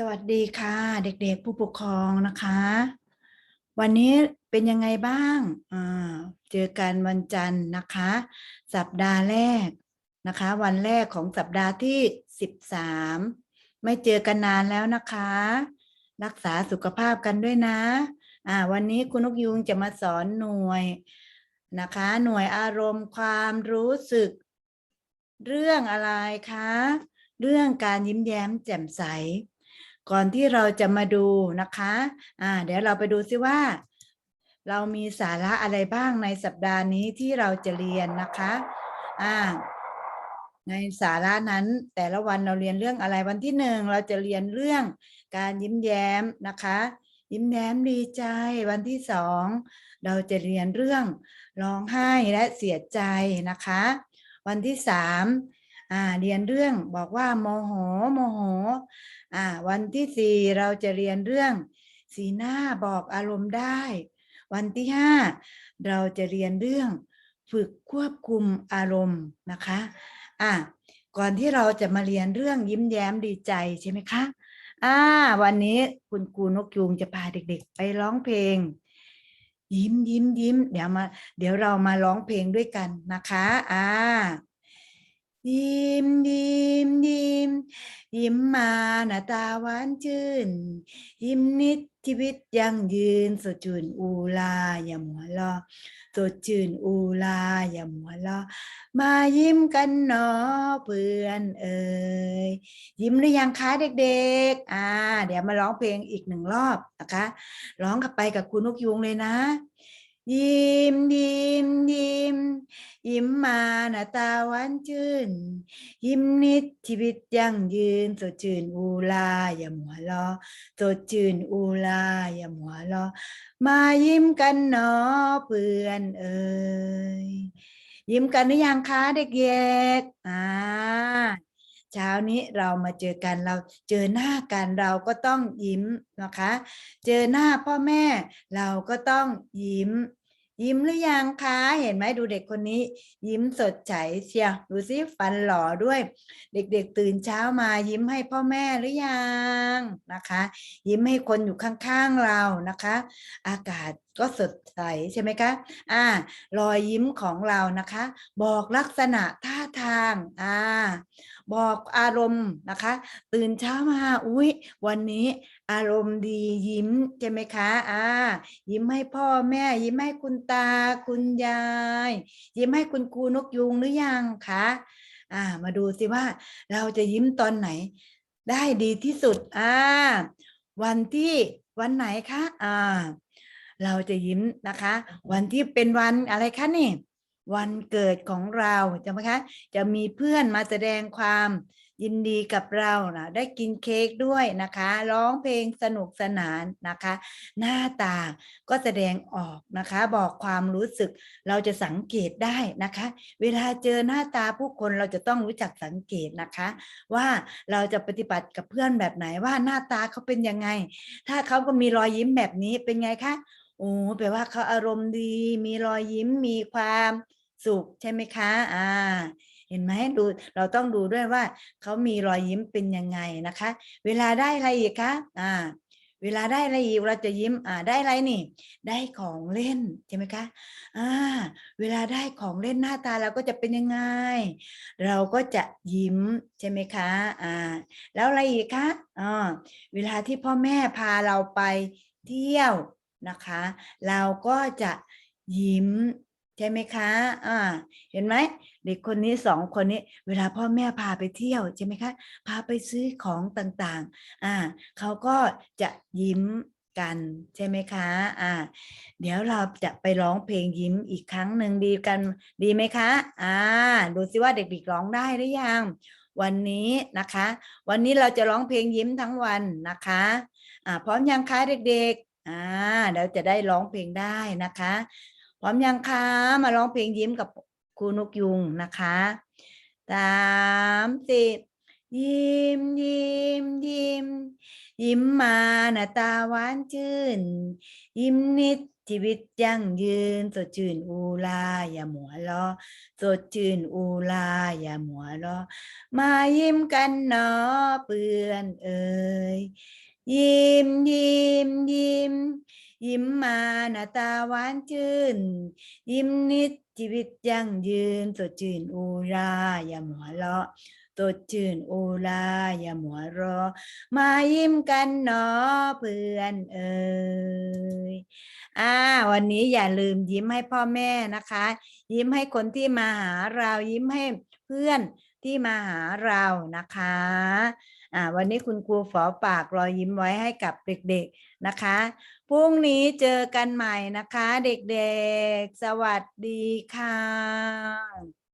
สวัสดีค่ะ เด็กๆผู้ปกครองนะคะ วันนี้เป็นยังไงบ้างอ่าเจอกันวันจันทร์นะคะ สัปดาห์แรกนะคะ วันแรกของสัปดาห์ที่สิบสามไม่เจอกันนานแล้วนะคะ รักษาสุขภาพกันด้วยนะอ่าวันนี้คุณนกยุงจะมาสอนหน่วยนะคะ หน่วยอารมณ์ความรู้สึก เรื่องอะไรคะ เรื่องการยิ้มแย้มแจ่มใส ก่อนที่เราจะมาดูนะคะอ่าเดี๋ยวเราไปดูซิว่า เรามีสาระอะไรบ้างในสัปดาห์นี้ที่เราจะเรียนนะคะอ่าในสาระนั้นแต่ละวันเราเรียนเรื่องอะไรวันที่หนึ่งเราจะเรียนเรื่องการยิ้มแย้มนะคะ ยิ้มแย้มดีใจวันที่สองเราจะเรียนเรื่องร้องไห้และเสียใจนะคะ วันที่สาม อ่าเรียนเรื่องบอกว่าโมโหโมโหอ่าวันที่สี่เราจะเรียนเรื่อง สีหน้าบอกอารมณ์ได้ วันที่ห้าเราจะเรียนเรื่องฝึกควบคุมอารมณ์นะคะอะก่อนที่เราจะมาเรียนเรื่องยิ้มแย้มดีใจใช่ไหมคะอ่าวันนี้คุณครูนกยูงจะพาเด็กๆ ไปร้องเพลง ยิ้มยิ้มยิ้ม เดี๋ยวมา เดี๋ยวเรามาร้องเพลงด้วยกันนะคะ อ่า ยิ้มยิ้มยิ้มยิ้มมาหน้าตาหวานชื่น ยิ้มนิดชีวิตยังยืนสดชื่นอูลาอย่ามัวรอสดชื่นอูลาอย่ามัวรอมายิ้มกันเนาะเพื่อนเอ่ยยิ้มหรือยังคะเด็กๆ อ่า เดี๋ยวมาร้องเพลงอีกหนึ่งรอบนะคะ ร้องกับไปกับคุณนกยุงเลยนะ ยิ้มยิ้มยิ้มยิ้มมาหน้าตาหวานชื่น ยิ้มนิดชีวิตยั่งยืนสดชื่นอูลาอย่ามัวรอสดชื่นอูลาอย่ามัวรอมายิ้มกันเนาะเพื่อนเอ่ยยิ้มกันหรือยังคะเด็กๆอ่า เช้านี้เรามาเจอกันเราเจอหน้ากันเราก็ต้องยิ้มนะคะ เจอหน้าพ่อแม่เราก็ต้องยิ้ม ยิ้มหรือยังคะเห็นไหมดูเด็กคนนี้ ยิ้มสดใสเชียวดูสิฟันหล่อด้วย เด็กๆตื่นเช้ามายิ้มให้พ่อแม่หรือยังนะคะ ยิ้มให้คนอยู่ข้างๆเรานะคะ อากาศก็สดใสใช่ไหมคะ อ่ารอยยิ้มของเรานะคะ บอกลักษณะท่า ทางอ่าบอกอารมณ์นะคะ ตื่นเช้ามาอุ๊ยวันนี้อารมณ์ดียิ้มใช่ไหมคะอ่ายิ้มให้พ่อแม่ ยิ้มให้คุณตาคุณยาย ยิ้มให้คุณครูนกยุงหรือยังคะอ่ามาดูสิว่าเราจะยิ้มตอนไหน ได้ดีที่สุดอ่าวันที่วันไหนคะอ่าเราจะยิ้มนะคะ วันที่เป็นวันอะไรคะนี่ วันเกิดของเราใช่ไหมคะจะมีเพื่อนมาแสดงความยินดีกับเรานะได้กินเค้กด้วยนะคะร้องเพลงสนุกสนานนะคะ หน้าตาก็แสดงออกนะคะ บอกความรู้สึกเราจะสังเกตได้นะคะ เวลาเจอหน้าตาผู้คนเราจะต้องรู้จักสังเกตนะคะ ว่าเราจะปฏิบัติกับเพื่อนแบบไหนว่าหน้าตาเขาเป็นยังไง ถ้าเขาก็มีรอยยิ้มแบบนี้เป็นไงคะโอ้แปลว่าเขาอารมณ์ดี มีรอยยิ้มมีความ สุขใช่ไหมคะ อ่า เห็นไหมดูเราต้องดูด้วยว่าเขามีรอยยิ้มเป็นยังไงนะคะ เวลาได้อะไรอีกคะอ่า เวลาได้อะไรอีกเราจะยิ้ม อ่าได้อะไรนี่ ได้ของเล่นใช่ไหมคะอ่า เวลาได้ของเล่นหน้าตาเราก็จะเป็นยังไง เราก็จะยิ้มใช่ไหมคะอ่า แล้วอะไรอีกคะอ่าเวลาที่พ่อแม่พาเราไปเที่ยวนะคะ เราก็จะยิ้ม ใช่ไหมคะ อ่า เห็นไหมเด็กคนนี้สองคนนี้ เวลาพ่อแม่พาไปเที่ยวใช่ไหมคะ พาไปซื้อของต่างๆ อ่า เขาก็จะยิ้มกันใช่ไหมคะ อ่า เดี๋ยวเราจะไปร้องเพลงยิ้มอีกครั้งหนึ่งดีกันดีไหมคะ อ่า ดูสิว่าเด็กๆร้องได้หรือยัง วันนี้นะคะ วันนี้เราจะร้องเพลงยิ้มทั้งวันนะคะ อ่า พร้อมยังคะเด็กๆ อ่าเดี๋ยวจะได้ร้องเพลงได้นะคะ พร้อมยังคะ มาร้องเพลงยิ้มกับครูนกยุงนะคะสามสิบยิ้มยิ้มยิ้ม ยิ้มมาหน้าตาหวานชื่น ยิ้มนิดชีวิตยั่งยืน สดชื่นอูลาอย่าหมัวล้อสดชื่นอูลาอย่าหมัวล้อมายิ้มกันเนาะเปื่อนเอ่ยยิ้มยิ้มยิ้ม ยิ้มมาหน้าตาหวานชื่น ยิ้มนิดชีวิตยั่งยืนสดชื่นอูราอย่าหมัวเราะสดชื่นอูราอย่าหมัวเรอมายิ้มกันเนาะเพื่อนเอ่ยอ่าวันนี้อย่าลืมยิ้มให้พ่อแม่นะคะ ยิ้มให้คนที่มาหาเรายิ้มให้เพื่อนที่มาหาเรานะคะ อ่าวันนี้คุณครูฝอปากรอยยิ้มไว้ให้กับเด็กๆนะคะพรุ่งนี้เจอกันใหม่นะคะ เด็กๆ สวัสดีค่ะ